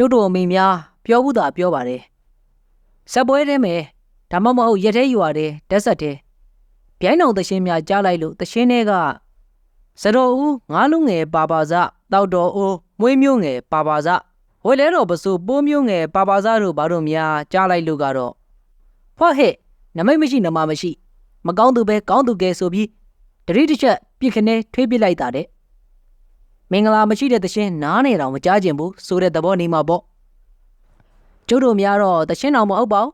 ကျုပ်တို့အမိများပြောဘူးတာပြောပါတယ်စက်ပွဲထဲမှာဒါမှမဟုတ်ရက်ထဲယူရတယ်တက်ဆက်တယ်ဗျိုင်းတော်တရှင်းများကြားလိုက်လို့တရှင်းတွေကစတော်ဦးငါးလုံးငယ်ပါပါစတောက်တော်ဦးမွေးမျိုးငယ်ပါပါစဝဲလဲတော်ပစိုးပိုးမျိုးငယ်ပါပါစတို့ဘာတို့များကြားလိုက်လို့ကတော့ဟော့ဟဲ့နမိတ်မရှိနမမရှိ မကောင်းသူပဲကောင်းသူကဲဆိုပြီးတတိတစ်ချက်ပြစ်ခနဲထွေးပစ်လိုက်တာတဲ့ မင်္ဂလာမရှိတဲ့တရှင်းနားနေတော့မကြားကျင်ဘူးဆိုတဲ့သဘောနေမှာပေါ့ကျုပ်တို့များတော့တရှင်းတော်မဟုတ်ပါဘူး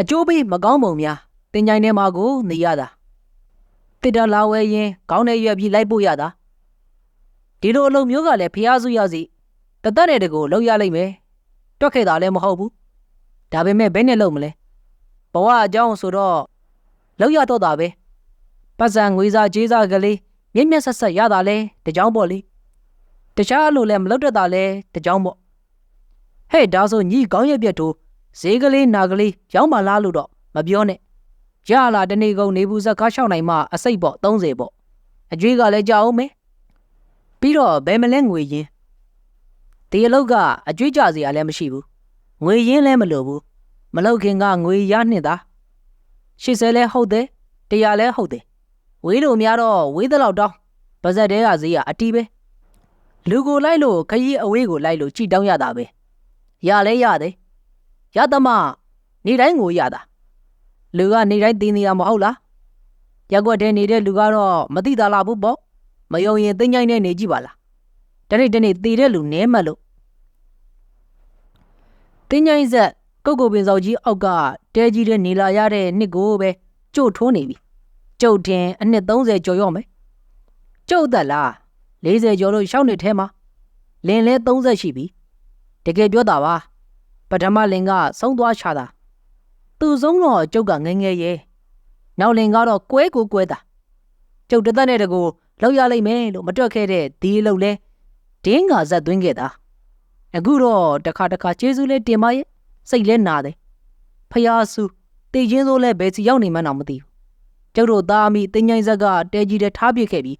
အကျိုးပေးမကောင်းပုံများတင်ကြိုင်ထဲမှာကိုနေရတာတစ်တလာဝဲရင်ခေါင်းနဲ့ရွက်ပြီးလိုက်ဖို့ရတာဒီလိုအလုပ်မျိုးကလည်းဖျားစုရစီတသက်တဲ့တကူလောက်ရလိမ့်မယ်တွက်ခဲ့တာလည်းမဟုတ်ဘူးဒါပေမဲ့ဘယ်နဲ့လုပ်မလဲဘဝအကြောင်းဆိုတော့လောက်ရတော့တာပဲပတ်စံငွေစားကြေးစားကလေး မြင့်မြတ်ဆက်ဆက်ရတာလဲတကြောင်ပေါ့လေတခြားလို့လည်းမလုပ်တတ်တာလဲတကြောင်ပေါ့ဟဲ့ဒါဆိုညီကောင်းရက်ပြတ်တို့ဈေးကလေးနာကလေးရောင်းပါလားလို့တော့မပြောနဲ့ရလာတနေ့ကုန်နေဘူးဇက်ကား6နိုင်မှအစိတ်ပေါ့30ပေါ့အကျွေးကလည်းကြအောင်မယ်ပြီးတော့ဘယ်မလဲငွေရင်းဒီအလုတ်ကအကျွေးကြစီရလည်းမရှိဘူးငွေရင်းလည်းမလိုဘူးမလုတ်ခင်ကငွေရနှစ်သား80လဲဟုတ်တယ်100လဲဟုတ်တယ် ဝေးလို့များတော့ဝေးသလောက်တောင်းပါဇက်တဲကဈေးကအတီးပဲလူကိုလိုက်လို့ခရီးအဝေးကိုလိုက်လို့ကြည်တောင်းရတာပဲရလဲရတယ်ရသမားနေတိုင်းငိုရတာလူကနေတိုင်းတင်းနေရမဟုတ်လားရက်ွက်တဲ့နေတဲ့လူကတော့မသိတာလားဘူးပေါ့မယုံရင်သိငိုင်းနဲ့နေကြည့်ပါလားတနေ့တနေ့တည်တဲ့လူနဲမှတ်လို့တင်းငိုင်းဆက်ကုတ်ကိုပင်စောက်ကြီးအောက်ကတဲကြီးတဲ့နေလာရတဲ့နှစ်ကိုပဲကြို့ထိုးနေပြီ ကျုပ်တင်အနှစ်30ကျော်ရော့မယ်ကျုပ်သက်လား40ကျော်လို့ရှောင်းနေထဲမှာလင်လဲ30ရှိပြီတကယ်ပြောတာပါပထမလင်ကဆုံးသွားချတာသူဆုံးတော့ကျုပ်ကငယ်ငယ်ရဲ့နောက်လင်ကတော့ကွဲကိုကွဲတာကျုပ်တသက်နဲ့တကူလောက်ရလိမ့်မယ်လို့မတွက်ခဲ့တဲ့ဒီအလုပ်လဲဒင်းကဇက်သွင်းခဲ့တာအခုတော့တခါတခါကျေးဇူးလဲတင်ပါရဲ့စိတ်လဲနာတယ်ဖျားစုတေချင်းစိုးလဲဘယ်စီရောက်နေမှန်းတော့မသိဘူး ကျုပ်တို့သားအမိတင်းငိုင်းဇက်ကတဲကြီးတဲ့ထားပစ်ခဲ့ပြီး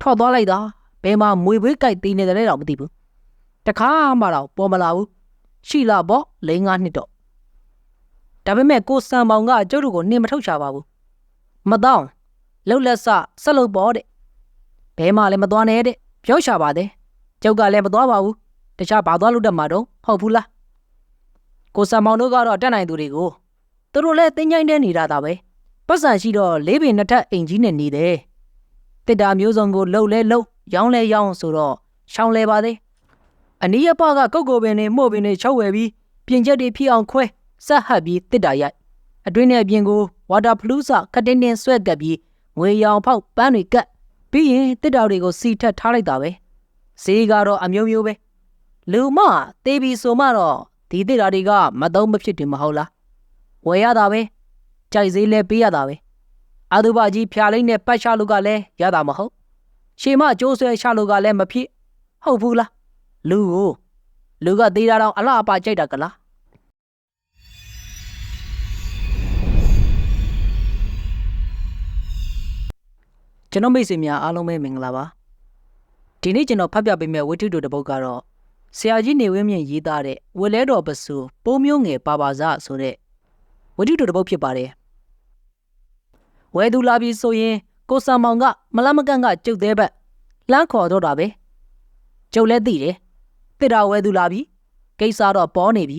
ထွက်သွားလိုက်တာဘယ်မှာမွေပွေးကြိုက်သေးနေတယ်လဲတော့မသိဘူးတခါမှတော့ပေါ်မလာဘူးရှိလာပေါ့၄၅နှစ်တော့ဒါပေမဲ့ကိုစံပေါင်ကကျုပ်တို့ကိုနှင်မထုတ်ချပါဘူးမတောင်းလှုပ်လက်ဆဆက်လုပ်ပေါ့တဲ့ဘဲမှလည်းမသွားနဲ့တဲ့ပြောရှာပါတယ်ကျုပ်ကလည်းမသွားပါဘူးတခြားဘာသွားလို့တက်မှာတော့ဟုတ်ဘူးလားကိုစံပေါင်တို့ကတော့တက်နိုင်သူတွေကိုသူတို့လည်းတင်းကြိုင်းတဲ့နေတာဒါပဲ ပတ်စံရှိတော့လေးပင်နှစ်ထပ်အိမ်ကြီးနဲ့နေတယ်တစ်တာမျိုးစုံကိုလှုပ်လဲလှုပ်ရောင်းလဲရောင်းဆိုတော့ရှောင်းလဲပါသေးအနီးအပကကုတ်ကိုပင်နဲ့မှုတ်ပင်နဲ့ချုပ်ဝယ်ပြီးပြင်ချက်တွေဖြစ်အောင်ခွဲဆက်ဟပ်ပြီးတစ်တာရိုက်အတွင်းနဲ့အပြင်ကိုဝါတာဖလူးစခတ်တင်းတင်းဆွဲကပ်ပြီးငွေရောင်ဖောက်ပန်းတွေကပ်ပြီးရင်တစ်တာတွေကိုစီထက်ထားလိုက်တာပဲဈေးကတော့အမျိုးမျိုးပဲလူမတေးပြီးဆိုမှတော့ဒီတစ်တာတွေကမသုံးမဖြစ်တယ်မဟုတ်လားဝယ်ရတာပဲ ကြိုက်ဈေးလဲပေးရတာပဲအာသူဘကြီးဖြာလိမ့်နဲ့ပတ်ချလို့ကလည်းရတာမဟုတ်ရှေမကျိုးဆွဲချလို့ကလည်းမဖြစ်ဟုတ်ဘူးလားလူကိုလူကသေးတာတော့အလားအပါကြိုက်တာကလားကျွန်တော်မိတ်ဆွေများအားလုံးပဲမင်္ဂလာပါဒီနေ့ကျွန်တော်ဖတ်ပြပေးမယ့်ဝိထုတို့တစ်ပုဒ်ကတော့ဆရာကြီးနေဝင်းမြင့်ရေးသားတဲ့ဝလဲတော်ပစုပိုးမျိုးငယ်ပါပါစဆိုတဲ့ဝိထုတို့တစ်ပုဒ်ဖြစ်ပါတယ် ဝဲသူလာပြီဆိုရင်ကိုစံမောင်ကမလမကန့်ကကျုပ်သေးဘက်လှမ်းခေါ်တော့တာပဲကျုပ်လည်းသိတယ်တစ်တာဝဲသူလာပြီကိစ္စတော့ပေါ်နေပြီ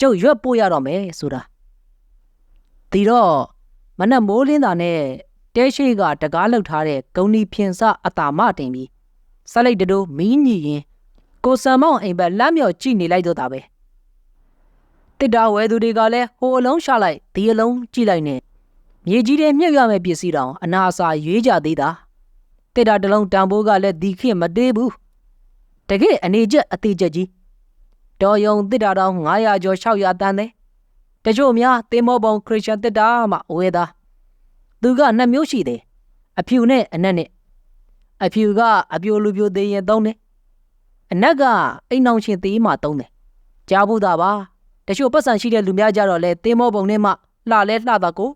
ကျုပ်ရွက်ပို့ရတော့မယ်ဆိုတာဒီတော့မနက်မိုးလင်းတာနဲ့တဲရှိကတကားလောက်ထားတဲ့ဂုံနီဖြင်စအတာမတင်ပြီးဆက်လိုက်တိုးမီးညီရင်ကိုစံမောင်အိမ်ဘက်လမ်းမြော်ကြည့်နေလိုက်တော့တာပဲတစ်တာဝဲသူတွေကလည်းဟိုအလုံးရှာလိုက်ဒီအလုံးကြည့်လိုက်နဲ့ မြေကြီးတဲ့မြှုပ်ရမယ့်ပစ္စည်းတောင်အနာအစာရွေးကြသေးတာတစ်တာတလုံးတန်ဖိုးကလည်းဒီခေတ်မသေးဘူးတကယ်အနေချက်အသေးချက်ကြီးတော်ယုံတစ်တာတောင်900ကျော်600တန်းတယ်တချို့များသင်္ဘောပုံခရစ်ယာန်တစ်တာမှဝဲသားသူကနှစ်မျိုးရှိတယ်အဖြူနဲ့အနက်နဲ့အဖြူကအပြိုလူပြိုသေးရင်သုံးတယ်အနက်ကအိမ်အောင်ချင်းသေးမှသုံးတယ်ကြားဘူးတာပါတချို့ပတ်စံရှိတဲ့လူများကြတော့လေသင်္ဘောပုံနဲ့မှလှလဲလှတာကို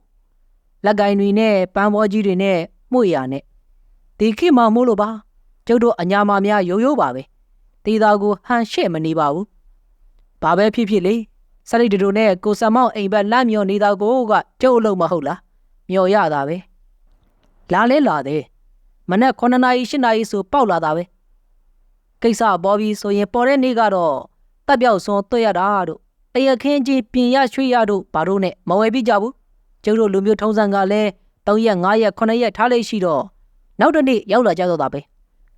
လက်ကင်တွေနဲ့ပန်းဘောကြီးတွေနဲ့မှုရနဲ့ဒီခေတ်မှမို့လို့ပါကျုပ်တို့အညာမများရိုးရိုးပါပဲတေသာကိုဟန်ရှဲ့မနေပါဘူးဘာပဲဖြစ်ဖြစ်လေစရိတ်တူနဲ့ကိုစမောင်းအိမ်ဘက်လမ်းမြော်နေတာကိုကကျုပ်အလုံးမဟုတ်လားမြော်ရတာပဲလာလဲလာတယ်မနက်9နာရီ10နာရီဆိုပေါက်လာတာပဲကိစ္စပေါ်ပြီးဆိုရင်ပေါ်တဲ့နေ့ကတော့တပ်ပြောက်စွန်တွေ့ရတာတို့တရခင်းကြီးပြင်ရရွှေ့ရတို့ဘာတို့နဲ့မဝယ်ပြကြဘူး ကျုပ်တို့လူမျိုးထုံးစံကလည်း3ရက်5ရက်9ရက်ထားလိုက်ရှိတော့နောက်တစ်နေ့ရောက်လာကြတော့တာပဲ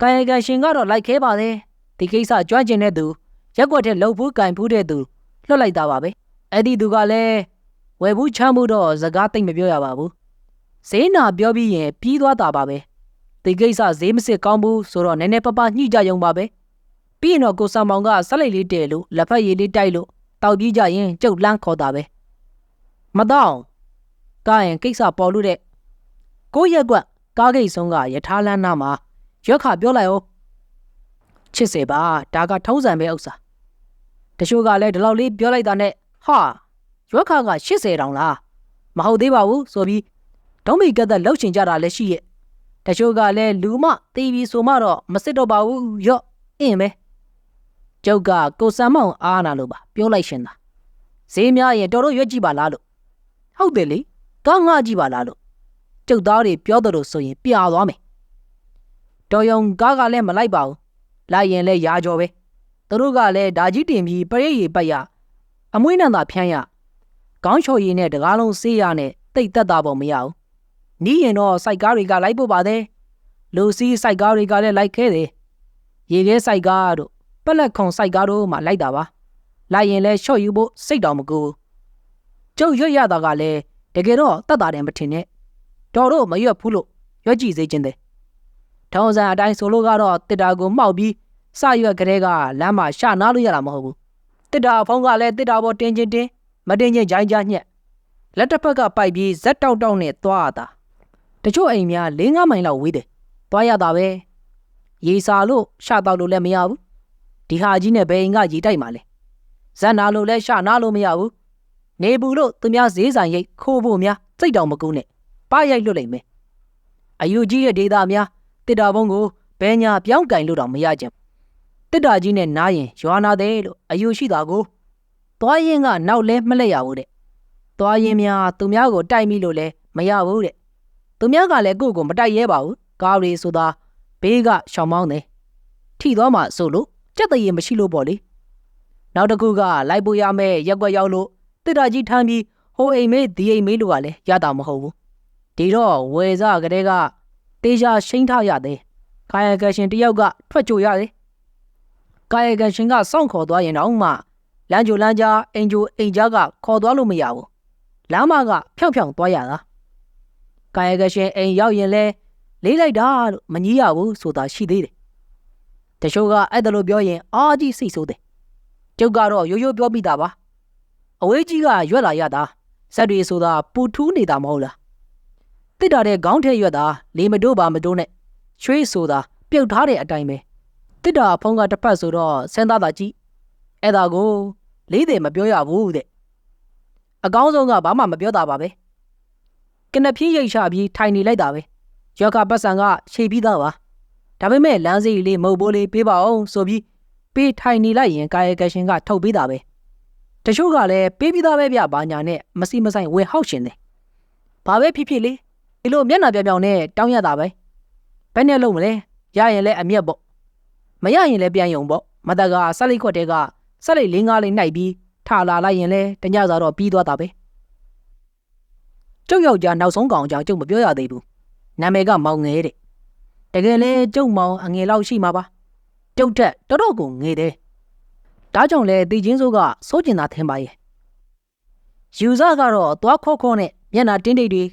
ကာယကံရှင်ကတော့လိုက်ခဲပါတယ်ဒီကိစ္စကြွကျင်တဲ့သူရက်ွက်တဲ့လှုပ်ဘူးကင်ဘူးတဲ့သူလွတ်လိုက်တာပါပဲအဲ့ဒီသူကလည်းဝယ်ဘူးချမ်းမှုတော့စကားတိတ်မပြောရပါဘူးဈေးနာပြောပြီးရင်ပြီးသွားတာပါပဲဒီကိစ္စဈေးမစစ်ကောင်းဘူးဆိုတော့နည်းနည်းပပညှိကြရုံပါပဲပြီးရင်တော့ကိုစံမောင်ကဆက်လိုက်လေးတဲလို့လက်ဖက်ရည်လေးတိုက်လို့တောက်ပြီးကြရင်ကျုပ်လန်းခေါ်တာပဲမတော့ ကားရင်ကိစ္စပေါ်လို့တဲ့ကိုရက်ကွက်ကားဂိတ်ဆုံးကယထာလန်းနာမှာရွက်ခပြောလိုက်အောင်ချစ်စေပါဒါကထုံးစံပဲဥစ္စာတချို့ကလည်းဒီလောက်လေးပြောလိုက်တာနဲ့ဟာရွက်ခက80တောင်လားမဟုတ်သေးပါဘူးဆိုပြီးဒုံးမီကက်သက်လှုပ်ချင်ကြတာလည်းရှိရဲ့တချို့ကလည်းလူမတီးပြီးဆိုမှတော့မစစ်တော့ပါဘူးရော့အင်းပဲကျုပ်ကကိုစံမောင်အားနာလို့ပါပြောလိုက်ရှင်သာဈေးများရင်တော်တော်ရွက်ကြည့်ပါလားလို့ဟုတ်တယ်လေ ကားငှကြည့်ပါလားလို့ကျုပ်သားတွေပြောတယ်လို့ဆိုရင်ပြာသွားမယ်တော်ယုံကားကလည်းမလိုက်ပါဘူးလိုက်ရင်လည်းရာကြော်ပဲသူတို့ကလည်းဓာကြီးတင်ပြီးပရိတ်ရီပတ်ရအမွှေးနံသာဖြန်းရခေါင်းချော်ရည်နဲ့တကားလုံးဆေးရနဲ့တိတ်သက်တာပေါ့မရဘူးနီးရင်တော့စိုက်ကားတွေကလိုက်ဖို့ပါတယ်လူစီးစိုက်ကားတွေကလည်းလိုက်ခဲတယ်ရေခဲစိုက်ကားတို့ပက်လက်ခုံစိုက်ကားတို့မှလိုက်တာပါလိုက်ရင်လဲရှော့ယူဖို့စိတ်တော်မကူကျုပ်ရွတ်ရတာကလည်း တကယ်တော့တတ်တာတယ်မထင်နဲ့တော်တော့မရွတ်ဘူးလို့ရွတ်ကြည့်စေခြင်းတယ်ထောင်စံအတိုင်းဆိုလို့ကတော့တစ်တာကိုမှောက်ပြီးစရွက်ကလေးကလမ်းမှာရှာနာလို့ရတာမဟုတ်ဘူးတစ်တာဖုံးကလည်းတစ်တာပေါ်တင်းချင်းတင်းမတင်းချင်းဂျိုင်းကြားညက်လက်တစ်ဖက်ကပိုက်ပြီးဇက်တောက်တောက်နဲ့သွားရတာတချို့အိမ်များ၄၅မိုင်လောက်ဝေးတယ်သွားရတာပဲရေစာလို့ရှာတော့လို့လည်းမရဘူးဒီဟာကြီးနဲ့ဘယ်အိမ်ကရေတိုက်မှာလဲဇက်နာလို့လည်းရှာနာလို့မရဘူး နေဘူးလို့သူများဈေးဆိုင်ရိတ်ခိုးဖို့များစိတ်တောင်မကူးနဲ့ပရိုက်လွတ်လိုက်မယ်အယူကြီးရဲ့ဒေတာများတစ်တာဘုံကိုဘဲညာပြောင်းကင်လို့တောင်မရကြဘူးတစ်တာကြီးနဲ့နားရင်ရွာနာတယ်လို့အယူရှိတာကိုသွားရင်ကနောက်လဲမလဲရဘူးတဲ့သွားရင်များသူများကိုတိုက်မိလို့လဲမရဘူးတဲ့သူများကလည်းကိုယ့်ကိုမတိုက်ရဲပါဘူးကားရီဆိုတာဘေးကရှောင်မောင်းတယ်ထိသွားမှဆိုလို့ကြက်တရေမရှိလို့ပေါ့လေနောက်တစ်ခုကလိုက်ဖို့ရမယ်ရက်ွက်ရောက်လို့ တစ်တာကြီးထမ်းပြီးဟိုအိမ်မေးဒီအိမ်မေးလို့ကလည်းရတာမဟုတ်ဘူးဒီတော့ဝယ်စားကလေးကတေချာရှိန်ထားရတယ်ကာယကရှင်တယောက်ကထွက်ကြရတယ်ကာယကရှင်ကစောင့်ခေါ်သွားရင်တော့မှလမ်းကြိုလမ်းကြားအိမ်ကြိုအိမ်ကြားကခေါ်သွားလို့မရဘူးလမ်းမကဖြောင်ဖြောင်သွားရတာကာယကရှင်အိမ်ရောက်ရင်လဲလေးလိုက်တာလို့မကြီးရဘူးဆိုတာရှိသေးတယ်တချို့ကအဲ့ဒါလိုပြောရင်အာကြီးစိတ်ဆိုးတယ်ကျုပ်ကတော့ရိုးရိုးပြောပြီးသားပါ အဝေးကြီးကရွက်လာရတာဇက်တွေဆိုတာပူထူးနေတာမဟုတ်လားတစ်တာတဲ့ခေါင်းထဲရွက်တာလေမတို့ပါမတို့နဲ့ချွေးဆိုတာပြုတ်ထားတဲ့အတိုင်းပဲတစ်တာဖုံးကတစ်ဖက်ဆိုတော့စမ်းသားတာကြည့်အဲ့ဒါကိုလေးတယ်မပြောရဘူးတဲ့အကောင်းဆုံးကဘာမှမပြောတာပါပဲကနဖြီးရိတ်ချပြီးထိုင်နေလိုက်တာပဲယောက်ကပတ်စံကခြေပြီးသားပါဒါပေမဲ့လမ်းစီလေးမဟုတ်ဘိုးလေးပေးပါအောင်ဆိုပြီးပေးထိုင်နေလိုက်ရင်ကာယကရှင်ကထုတ်ပေးတာပဲ တချို့ကလည်းပေးပြီးသားပဲဗျဘာညာနဲ့မစီမဆိုင်ဝင်ဟောက်ရှင်တယ်ဘာပဲဖြစ်ဖြစ်လေဒီလိုမျက်နှာပြောင်ပြောင်နဲ့တောင်းရတာပဲဘယ်နဲ့လုံးမလဲရရင်လည်းအမျက်ပေါ့မရရင်လည်းပြန်ယုံပေါ့မတကဆက်လိုက်ခွက်တဲကဆက်လိုက်လေးငါးလေးနှိုက်ပြီးထလာလိုက်ရင်လည်းတညစာတော့ပြီးသွားတာပဲကျုပ်ယောက်ျားနောက်ဆုံးကောင်ကြောင့်ကျုပ်မပြောရသေးဘူးနာမည်ကမောင်ငယ်တဲ့တကယ်လဲကျုပ်မောင်အငယ်လောက်ရှိမှာပါကျုပ်ထက်တော်တော်ကိုငယ်တယ် ဒါကြောင့်လဲတီချင်းစိုးကစိုးကျင်တာထင်ပါရဲ့ယူဇကတော့သွားခေါခေါနဲ့မျက်နှာတင်းတိတ်တွေ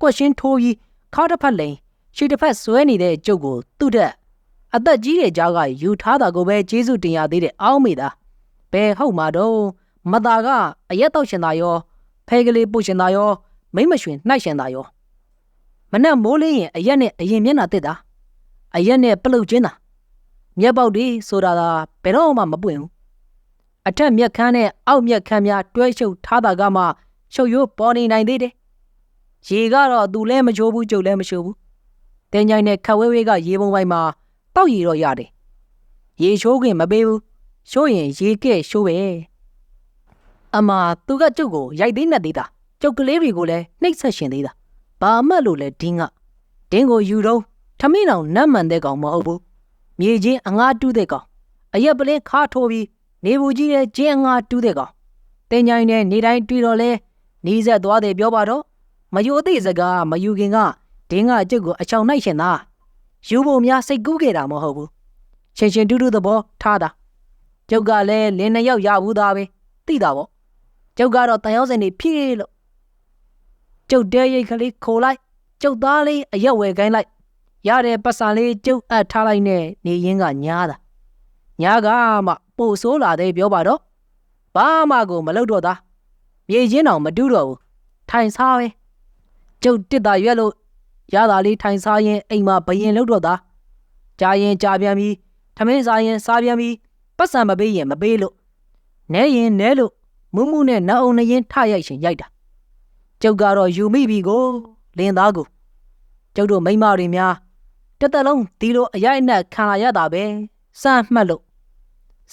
ကွက်ရှင်းထိုးပြီးခါတစ်ဖက်လိန်ရှေ့တစ်ဖက်ဆွဲနေတဲ့ကျုပ်ကိုသူ့တက်အသက်ကြီးတဲ့ကြားကယူထားတာကိုပဲကျေးဇူးတင်ရသေးတဲ့အောင်းမိတာဘယ်ဟုတ်မှာတော့မသားကအရက်တော့ရှင်သာရောဖဲကလေးပုတ်ရှင်သာရောမိမ့်မရွှင်နှိုက်ရှင်သာရောမနဲ့မိုးလင်းရင်အရက်နဲ့အရင်မျက်နှာတက်တာအရက်နဲ့ပလုတ်ချင်းတာမျက်ပေါက်တွေဆိုတာကဘယ်တော့မှမပွင့်ဘူး အထက်မျက်ခမ်းနဲ့အောက်မျက်ခမ်းများတွဲရှုပ်ထားတာကမှရှုပ်ရိုးပေါ်နေနိုင်သေးတယ်ရေကတော့သူလည်းမချိုးဘူးကျုပ်လည်းမချိုးဘူးတင်းញိုင်းနဲ့ခက်ဝဲဝဲကရေပုံပိုင်းမှာတောက်ရည်တော့ရတယ်ရေရှိုးခင်မပေးဘူးရှိုးရင်ရေကဲ့ရှိုးပဲအမသူကကျုပ်ကိုရိုက်သေးနဲ့သေးတာကျုပ်ကလေးတွေကိုလည်းနှိပ်ဆက်ရှင်သေးတာဘာမှလို့လဲဒင်းကဒင်းကိုယူတော့ထမင်းအောင်နတ်မှန်တဲ့ကောင်မဟုတ်ဘူးမြေချင်းအငါတူးတဲ့ကောင်အရက်ပလင်းခါထိုးပြီး နေဘူးကြီးတဲ့ကျင်းအငါတူးတဲ့ကောင်တင်ញိုင်းနဲ့နေတိုင်းတွေ့တော့လဲနီးဆက်သွားတယ်ပြောပါတော့မယူအသေးစကားမယူခင်ကဒင်းကကျုပ်ကိုအချောင်နိုင်ရှင်သားယူဖို့များစိတ်ကူးခဲ့တာမဟုတ်ဘူးချင်းချင်းတူးတူးသဘောထားတာကျုပ်ကလည်းလင်းနှစ်ယောက်ရဘူးသားပဲသိတာပေါ့ကျုပ်ကတော့တန်ရောက်စင်နေဖြည့်လို့ကျုပ်တဲရိတ်ကလေးခိုလိုက်ကျုပ်သားလေးအရက်ဝယ်ခိုင်းလိုက်ရတဲ့ပတ်စံလေးကျုပ်အပ်ထားလိုက်နဲ့နေရင်းကညားတာညားကမှ ပို့ဆိုးလာတဲ့ပြောပါတော့ဘာမှကိုမလုပ်တော့သားမြေချင်းတောင်မတူးတော့ဘူးထိုင်စားပဲကျုပ်တစ်တာရွက်လို့ရတာလေးထိုင်စားရင်အိမ်မှာဘယင်လုပ်တော့သားကြာရင်ကြာပြန်ပြီးထမင်းစားရင်စားပြန်ပြီးပတ်စံမပေးရင်မပေးလို့နဲရင်နဲလို့မူးမူးနဲ့နှအုံနှရင်ထရိုက်ရှင်ရိုက်တာကျုပ်ကတော့ယူမိပြီကိုလင်းသားကိုကျုပ်တို့မိန်းမတွေများတစ်သက်လုံးဒီလိုအရိုက်အနှက်ခံလာရတာပဲစမ်းမှတ်လို့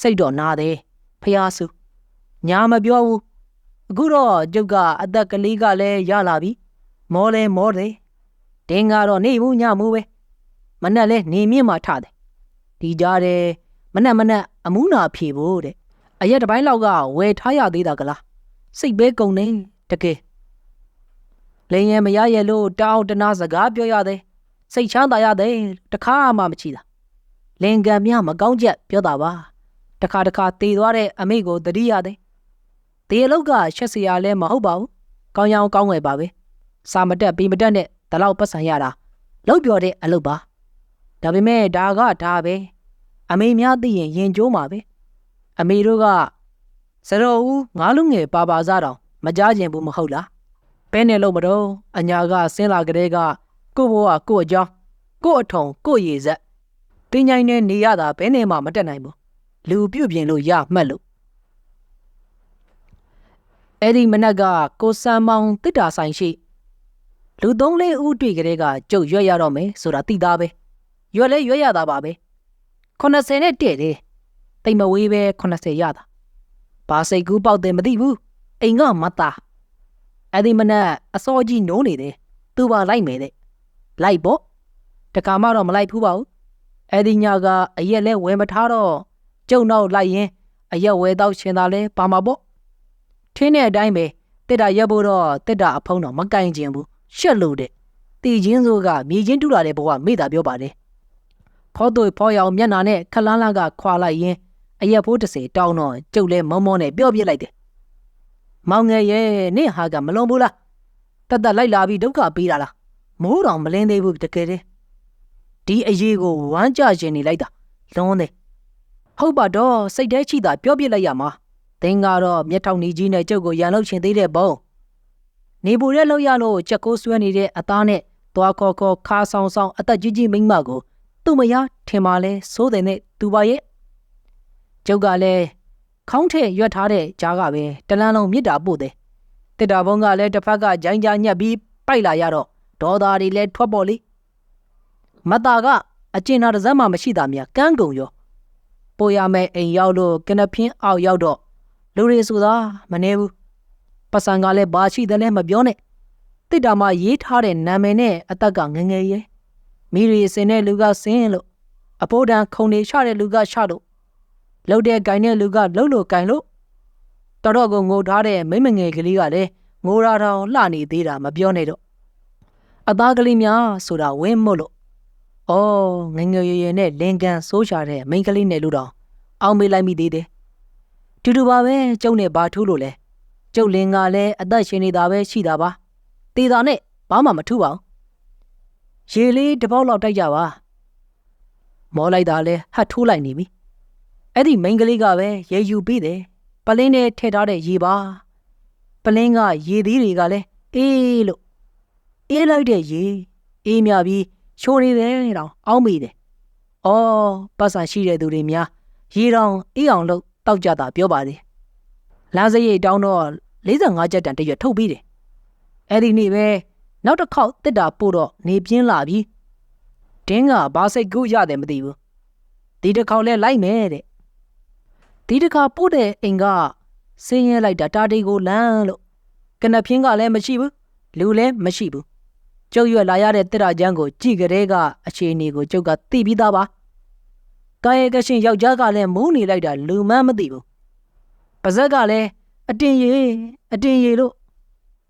စိတ်တော့နာတယ်ဖျားစုညာမပြောဘူးအခုတော့ကျုပ်ကအသက်ကလေးကလည်းရလာပြီမောလဲမောတယ်တင်းကတော့နေဘူးညမှုပဲမနဲ့လဲနေမြင့်မှထတယ်ဒီကြားတယ်မနဲ့မနဲ့အမူးနာဖြေဖို့တဲ့အရက်တစ်ပိုင်းလောက်ကဝယ်ထားရသေးတာကလားစိတ်ပဲကုန်နေတကယ်လင်းရဲမရရဲ့လို့တောင်းတနာစကားပြောရတယ်စိတ်ချမ်းသာရတယ်တခါမှမချီတာလင်ကံမြမကောင်းချက်ပြောတာပါ တခါတခါတည်သွားတဲ့အမိကိုတတိရတယ်ဒီအလောက်ကရှက်စရာလည်းမဟုတ်ပါဘူးကောင်းရောင်ကောင်းွယ်ပါပဲစာမတက်ပြီးမတက်နဲ့ဒီလောက်ပတ်စံရတာလောက်ပြောတဲ့အလုပ်ပါဒါပေမဲ့ဒါကဒါပဲအမေများသိရင်ရင်ကျိုးမှာပဲအမေတို့ကစတော်ဦးငါးလူငယ်ပါပါစားတောင်မကြားကျင်ဘူးမဟုတ်လားဘဲနဲ့လို့မတော့အညာကဆင်းလာကလေးကကို့ဘဝကို့အကြောင်းကို့အထုံကို့ရည်ဆက်တင်းញိုင်းနဲ့နေရတာဘဲနဲ့မှမတက်နိုင်ဘူး လူပြုတ်ပြင်လို့ရမှတ်လို့အဲ့ဒီမနက်ကကိုစံမောင်တစ်တာဆိုင်ရှိလူသုံးလေးဦးတွေ့ကြတဲ့ကကျုပ်ရွက်ရတော့မယ်ဆိုတာသိသားပဲရွက်လဲရွက်ရတာပါပဲ80နဲ့တဲ့တယ်တိတ်မဝေးပဲ80ရတာဘာစိတ်ကူးပေါက်တယ်မသိဘူးအိမ်ကမသားအဲ့ဒီမနက်အစောကြီးနိုးနေတယ်သူပါလိုက်မယ်တဲ့လိုက်ပေါ့တခါမှတော့မလိုက်ဘူးပါဘူးအဲ့ဒီညကအရက်လဲဝယ်မထားတော့ ကျုံနောက်လိုက်ရင်အရက်ဝယ်တော့ရှင်သာလဲပါမှာပေါ့ထင်းတဲ့အတိုင်းပဲတစ်တာရက်ဖို့တော့တစ်တာအဖုံးတော့မကင်ကျင်ဘူးရှက်လို့တဲ့တီချင်းစိုးကမြေချင်းတူလာတဲ့ဘဝမေ့တာပြောပါတယ်ဖောတို့ဖောရောင်မျက်နာနဲ့ခလန်းလာကခွာလိုက်ရင်အရက်ဖိုးတစ်စေတောင်းတော့ကျုပ်လဲမောမောနဲ့ပြော့ပြစ်လိုက်တယ်မောင်ငယ်ရဲ့နင့်ဟာကမလွန်ဘူးလားတတ်တတ်လိုက်လာပြီးဒုက္ခပေးတာလားမိုးတော်မလင်းသေးဘူးတကယ်တည်းဒီအရေးကိုဝမ်းကြခြင်းနေလိုက်တာလွန်တယ် ဟုတ်ပါတော့စိတ်ထဲချိတာပြောပြစ်လိုက်ရမှာသင်ကတော့မျက်ထောင်နေကြီးနဲ့ကျုပ်ကိုရန်လို့ချင်သေးတဲ့ဘုံနေပူတဲ့လောက်ရလို့ချက်ကိုးဆွဲနေတဲ့အသားနဲ့သွားခေါ်ခေါ်ခါဆောင်ဆောင်အသက်ကြီးကြီးမိမ့်မကိုသူ့မယားထင်ပါလဲစိုးတယ်နဲ့သူပါရဲ့ကျုပ်ကလည်းခေါင်းထည့်ရွက်ထားတဲ့ကြားကပဲတလန်းလုံးမြစ်တာပို့တယ်တစ်တာဘုံကလည်းတစ်ဖက်ကဂျိုင်းကြားညက်ပြီးပိုက်လာရတော့ဒေါ်သားတွေလည်းထွက်ပေါ်လေမတာကအကျဉ်းတော်တစ်စက်မှမရှိတာမြကန်းကုံရော ပိုရမဲ့အိမ်ရောက်လို့ကနဖင်းအောက်ရောက်တော့လူတွေဆိုတာမနေဘူးပတ်စံကလည်းဘာရှိတယ်လဲမပြောနဲ့တစ်တာမှရေးထားတဲ့နာမည်နဲ့အသက်ကငငယ်ရဲမိရီစင်တဲ့လူကစင်းလို့အဖိုးတန်ခုံနေချတဲ့လူကချလို့လှုပ်တဲ့ဂိုင်တဲ့လူကလှုပ်လို့ဂိုင်လို့တော်တော့ကိုငိုထားတဲ့မိမငယ်ကလေးကလည်းငိုရာတောင်လှနေသေးတာမပြောနဲ့တော့အသားကလေးများဆိုတာဝင်းမို့လို့ အော်ငငယ်ရရနဲ့လင်ကန်ဆိုးချတဲ့မိန်းကလေးနဲ့လူတော်အောင်မေးလိုက်မိသေးတယ်တူတူပါပဲကျုံနဲ့ဘာထူးလို့လဲကျုပ်လင်ကလည်းအသက်ရှင်နေတာပဲရှိတာပါတေတာနဲ့ဘာမှမထူးပါဘူးရေလေးတစ်ပေါက်လောက်တိုက်ကြပါမောလိုက်တာလဲဟတ်ထိုးလိုက်နေပြီအဲ့ဒီမိန်းကလေးကပဲရေယူပြီးတယ်ပလင်းနဲ့ထည့်ထားတဲ့ရေပါပလင်းကရေသီးတွေကလည်းအေးလို့အေးလိုက်တဲ့ရေအေးမြပြီး ချိုးနေတယ်တောင်အောင်းမိတယ်။အော်ပတ်စံရှိတဲ့သူတွေများရေတောင်အေးအောင်လို့တောက်ကြတာပြောပါသေး။လာစရိတ်တောင်းတော့45ချက်တန်တရွတ်ထုတ်ပြီးတယ်။အဲ့ဒီနေ့ပဲနောက်တစ်ခေါက်တစ်တာပို့တော့နေပြင်းလာပြီ။တင်းကဘာစိတ်ကူးရတယ်မသိဘူး။ဒီတစ်ခေါက်လဲလိုက်မယ်တဲ့ဒီတစ်ခါပို့တဲ့အိမ်ကဆင်းရဲလိုက်တာတာတီကိုလမ်းလို့ကနဖင်းကလည်းမရှိဘူးလူလည်းမရှိဘူး ကျုပ်ရွက်လာရတဲ့တစ်ရာချမ်းကိုကြည်ကလေးကအခြေအနေကိုကျုပ်ကသိပြီးသားပါကာယကရှင်ယောက်ျားကလည်းမုန်းနေလိုက်တာလူမှန်းမသိဘူးပါဇက်ကလည်းအတင်ရီအတင်ရီလို့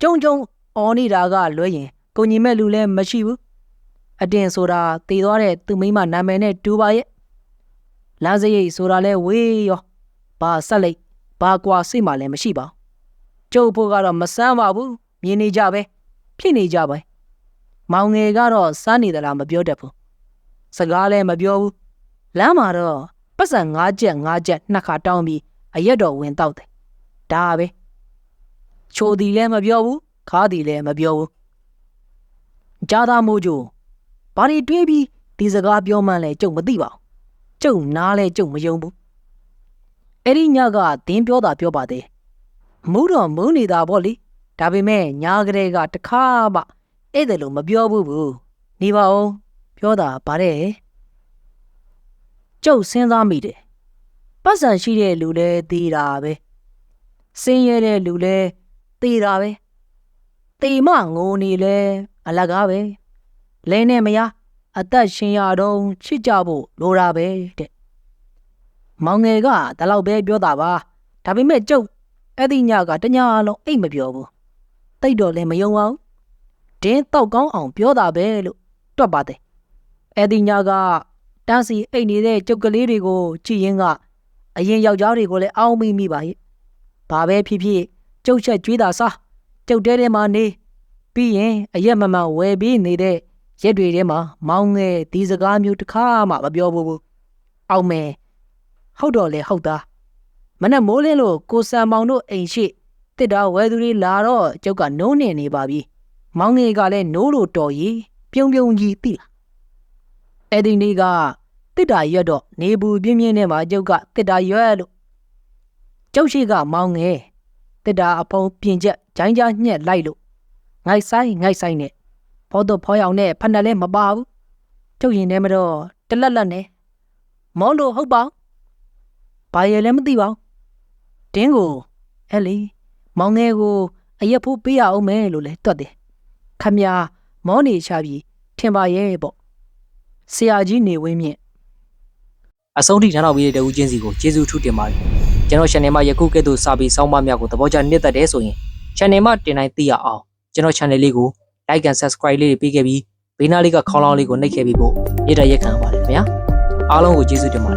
ကြုံကြုံအော်နေတာကလွဲရင်ကိုညီမဲ့လူလည်းမရှိဘူးအတင်ဆိုတာတည်သွားတဲ့သူမိမနာမည်နဲ့တူပါရဲ့လမ်းစရိတ်ဆိုတာလဲဝေးရောဘာဆက်လိုက်ဘာကွာစိတ်မှလည်းမရှိပါဘူးကျုပ်ဖို့ကတော့မဆန်းပါဘူးမြင်နေကြပဲဖြစ်နေကြပဲ မောင်ငယ်ကတော့စမ်းနေသလားမပြောတတ်ဘူးစကားလည်းမပြောဘူးလမ်းမှာတော့ပတ်စံ၅ချက်၅ချက်နှစ်ခါတောင်းပြီးအရက်တော်ဝင်တောက်တယ်ဒါပဲချိုတီလည်းမပြောဘူးခါတီလည်းမပြောဘူးကြားသားမိုးကြိုဘာတွေတွေးပြီးဒီစကားပြောမှန်းလဲကျုပ်မသိပါဘူးကျုပ်နားလဲကျုပ်မယုံဘူးအဲ့ဒီညကတင်းပြောတာပြောပါသေးမူးတော့မုန်းနေတာပေါ့လေဒါပေမဲ့ညာကလေးကတခါမှ အဲ့ဒါလို့မပြောဘူးဘူးနေပါဦးပြောတာဗါတဲ့ကျုပ်စဉ်းစားမိတယ်ပတ်စံရှိတဲ့လူလဲသေးတာပဲစင်းရဲတဲ့လူလဲသေးတာပဲတေမငိုနေလဲအလကားပဲလဲနဲ့မရအသက်ရှင်ရတော့ချစ်ကြဖို့လိုတာပဲတဲ့မောင်ငယ်ကဒါလောက်ပဲပြောတာပါဒါပေမဲ့ကျုပ်အဲ့ဒီညကတညာလုံးအိတ်မပြောဘူးတိတ်တော့လည်းမယုံပါဘူး တင်းတောက်ကောင်းအောင်ပြောတာပဲလို့တွက်ပါတယ်အဲ့ဒီညကတန်းစီအိတ်နေတဲ့ကျုပ်ကလေးတွေကိုကြည်ရင်ကအရင်ယောက်ျားတွေကိုလည်းအောင်းမိမိပါရဲ့ဘာပဲဖြစ်ဖြစ်ကျုပ်ချက်ကြွေးတာစားကျုပ်တဲထဲမှာနေပြီးရင်အရက်မမှန်ဝယ်ပြီးနေတဲ့ရက်တွေထဲမှာမောင်းငယ်ဒီစကားမျိုးတစ်ခါမှမပြောဘူးဘူးအောင်မယ်ဟုတ်တော့လေဟုတ်သားမနဲ့မိုးလင်းလို့ကိုစံမောင်တို့အိမ်ရှိတစ်တာဝဲသူတွေလာတော့ကျုပ်ကနိုးနေနေပါပြီ မောင်ငယ်ကလည်းနိုးလို့တော်ရီပြုံးပြုံးကြီးတိလားအဲ့ဒီနေ့ကတစ်တာရွက်တော့နေဘူးပြင်းပြင်းနဲ့မှကျုပ်ကတစ်တာရွက်လို့ကျုပ်ရှိကမောင်ငယ်တစ်တာအဖုံးပြင်ချက်ဂျိုင်းကြားညှက်လိုက်လို့ငိုက်ဆိုင်ငိုက်ဆိုင်နဲ့ဖောတော့ဖောရောက်နဲ့ဖက်နဲ့လည်းမပါဘူးကျုပ်ရင်ထဲမှာတော့တလက်လက်နဲ့မောလို့ဟုတ်ပါဘာရလဲမသိပါဘူးတင်းကိုအဲ့လေမောင်ငယ်ကိုအရက်ဖိုးပေးရအောင်မယ်လို့လဲတွတ်တယ် ခမညာမောနေချပြီးထင်ပါရဲ့ပေါ့ဆရာကြီးနေဝင်းမြင့်အဆုံးထိထမ်းတော်ပြီးတဲ့တဦးချင်းစီကိုကျေးဇူးထူးတင်ပါတယ်ကျွန်တော် channel မှာယခုကဲ့သို့စာပေစောင်းပါများကိုသဘောကျနှစ်သက်တယ်ဆိုရင် channel မှာတင်တိုင်းသိရအောင်ကျွန်တော် channel လေးကို like and subscribe လေးတွေပေးခဲ့ပြီးဘေးနားလေးကခေါင်းလောင်းလေးကိုနှိပ်ခဲ့ပြီးဖို့နေ့တိုင်းရက်ခံပါတယ်ခင်ဗျာအားလုံးကိုကျေးဇူးတင်ပါတယ်